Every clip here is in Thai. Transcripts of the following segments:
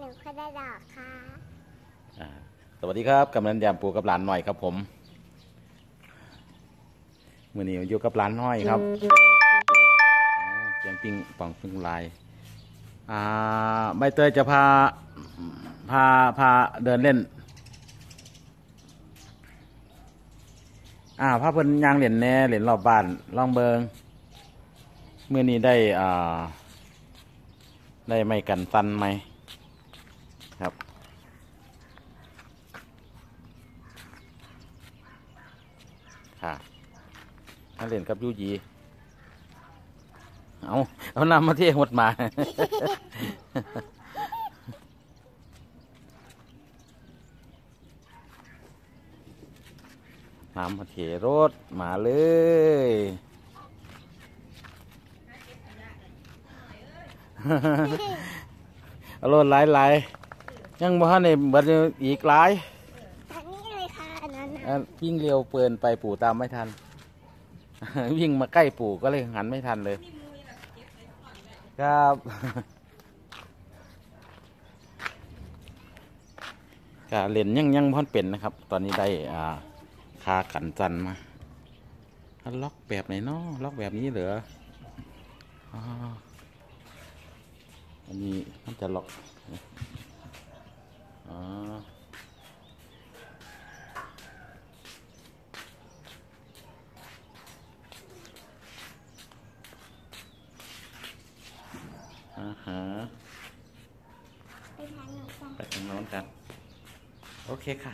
หนูคนได้ดอกค่ะอ่าสวัสดีครับกำนันยามปูกับหลานหน่อยครับผมมื่อนี้อยู่กับหลานน้อยครับเสียงปิงปองปิงลายอ่าใบเตยจะพาพาพาเดินเล่น อ่าพาเพิ่นยางเหรียญแน่เหรียญรอบบ้านล่องเบิงเมื่อนี้ได้อ่าได้ไม่กันตันไหม ครับ ค่ะมาเล่นกับยูยีเอาเอานำมาเที่หดมาน้ำมาเทรถมาเลย เอารถหลายหลา ยๆยังบ่ทันในบัดนี้อีกหลายทางนี้เลยค่ะอันนั้นน่ะอะวิ่งเร็วเปินไปปู่ตามไม่ทัน วิ่งมาใกล้ปู่ก็เลยหันไม่ทันเลย ครับกาเล่นยังยังพ่อนเป็นนะครับ ตอนนี้ได้อ่าคาขันจันมาอะล็อกแบบไหนเนาะล็อกแบบนี้เหรออ่าอันนี้มันจะล็อก หา ไปทางโน้นกัน โอเคค่ะ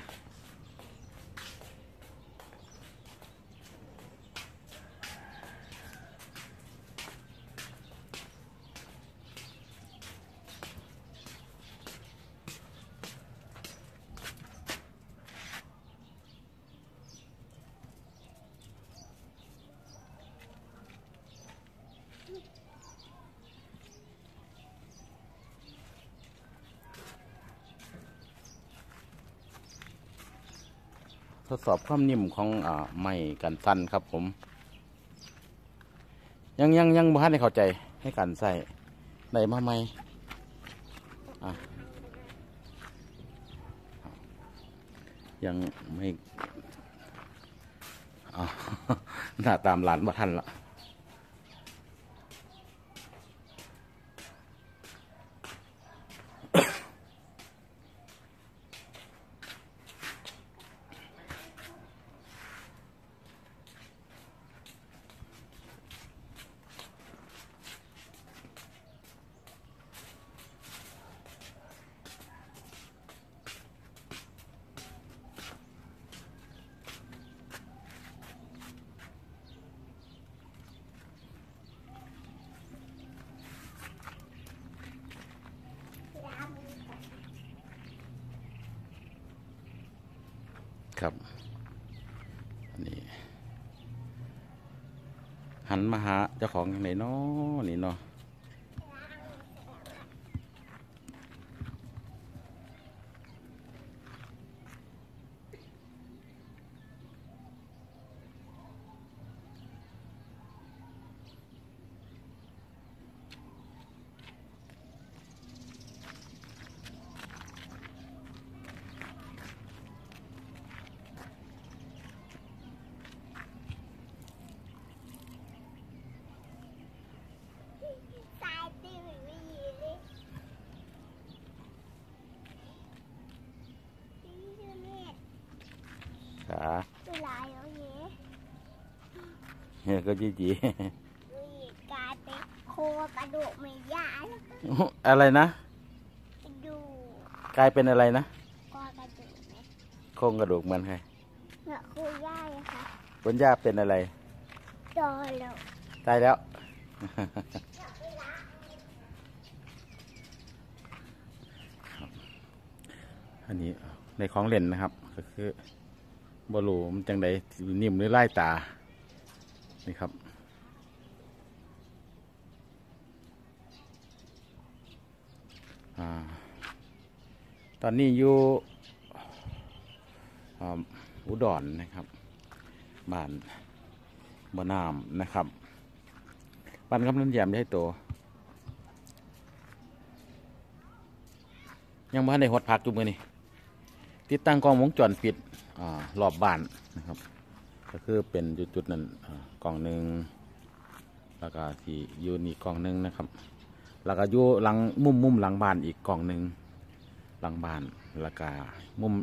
ทดสอบความนิ่มของอ่าไม้กันสั้นครับผม ยังยังยังบ้านให้เข้าใจให้กันใส่ได้มาไหมอะยังไม่หน้าตามหลานมาทันละ ครับอันนี้หันมาหาเจ้าของอย่างไหนเนาะนี่เนาะ สายตื้อไม่ยีเลยตื้อชื่อเมธ ขาตุลายเอาเยเฮ้ยก็จีจีดูอีกกลายเป็นโคกระดูกไม่ยาแล้วก็อะไรนะกระดูกกลายเป็นอะไรนะกอกระดูกไหมโครงกระดูกเหมือนใครเนื้อคู่ย่ายอะค่ะคุณย่าเป็นอะไรจอแล้วตายแล้วอันนี้ในของเล่นนะครับก็คือ บอลูมันจังไดนิ่มหรือไล่ตา นี่ครับอตอนนี้อยู่อ่าอุดรนะครับ บ้านบ่อนามนะครับ บ้านกำนันแยมได้โตยังบ่ทันได้หดพักจุมือนี่ติดตั้งกล้องวงจรปิด รอบบ้านนะครับ ก็คือเป็นจุดๆนั้นอ่ากล้องหนึ่งแล้วก็ที่อยู่นี่กล้องหนึ่งนะครับ แล้วก็อยู่หลังมุมมุมหลังบ้านอีกกล้องหนึ่งหลังบ้านแล้วก็มุม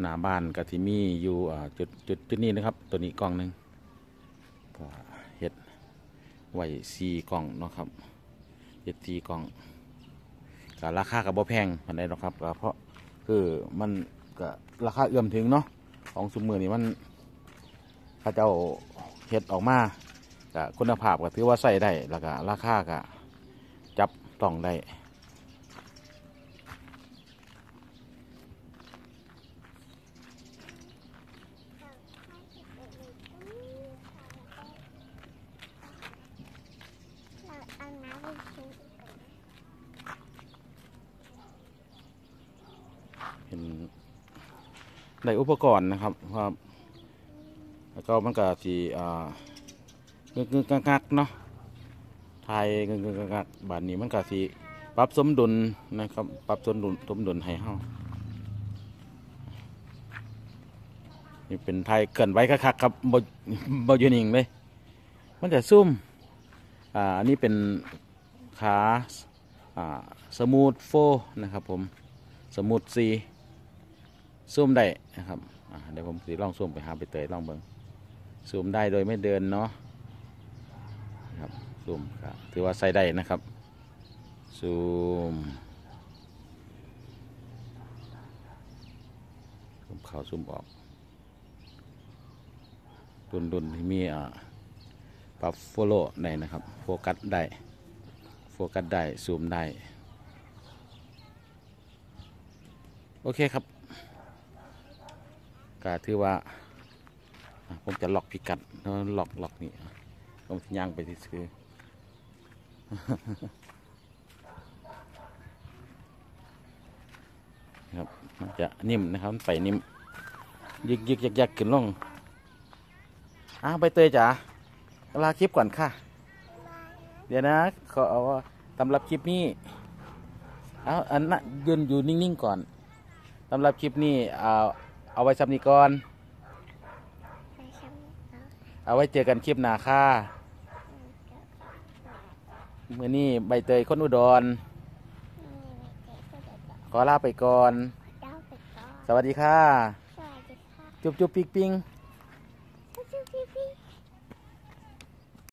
หน้าบ้านก็ที่มีอยู่จุดจุดจุดนี้นะครับ ตัวนี้กล้องหนึ่งก็เฮ็ดไว้สี่กล้องเนาะครับเฮ็ดสี่กล้องก็ราคากับบ่แพงปานใดหรอกครับก็เพราะคือมัน ก็ราคาเอื้อมถึงเนาะของสมมือนี่มันเข้าเจ้าเห็ดออกมาก็คุณภาพก็ถือว่าใส่ได้แล้วก็ราคาก็จับต้องได้ เราเอาน้ำไปซื้อ เป็น ได้อุปกรณ์นะครับครับ แล้วก็มันก็สีอ่าเงึกเงึกงักเนาะไทยเงึกเงึกงักบานนี้มันก็สีปรับสมดุลนะครับ ปรับสมดุลสมดุลให้เฮานี่เป็นไทยเกินไว้คักๆครับบ่บ่อยูนิงเลย มันจะซุ่มอ่าอันนี้เป็นขาอ่าสมูทโฟนะครับผม สมูทซี ซูมได้นะครับเดี๋ยวผมสิลองซูมไปหาไปเตยลองเบิงซูมได้โดยไม่เดินเนาะนะครับซูมครับถือว่าใส่ได้นะครับซูมซูมเข้าซูมออกดุนดุนที่มีอ่าปรับโฟโล่ได้นะครับโฟกัสได้โฟกัสได้ซูมได้ โอเคครับ ก็ถือว่าผมจะล็อกพิกัดล็อกล็อกนี่ผมย่างไปที่ซื้อครับมันจะนิ่มนะครับมันไปนิ่มยึกยึกยักยักขึ้นลงอ้าวใบเตยจ๋าลาคลิปก่อนค่ะ เดี๋ยวนะขอเอาสำหรับคลิปนี้เอาอันน่ะยืนอยู่นิ่งๆก่อนสำหรับคลิปนี้เอา เอาไว้สำนีก่อนไปชมเขาเอาไว้เจอกันคลิปหน้าค่ะอืมเดี๋ยวมื่อนี้ใบเตยคนอุดรนี่ไม่เจ๊ก็จะบอกขอลาไปก่อนเจ้าไปก่อน สวัสดีค่ะสวัสดีค่ะจุบจุบปิ๊กปิ๊งส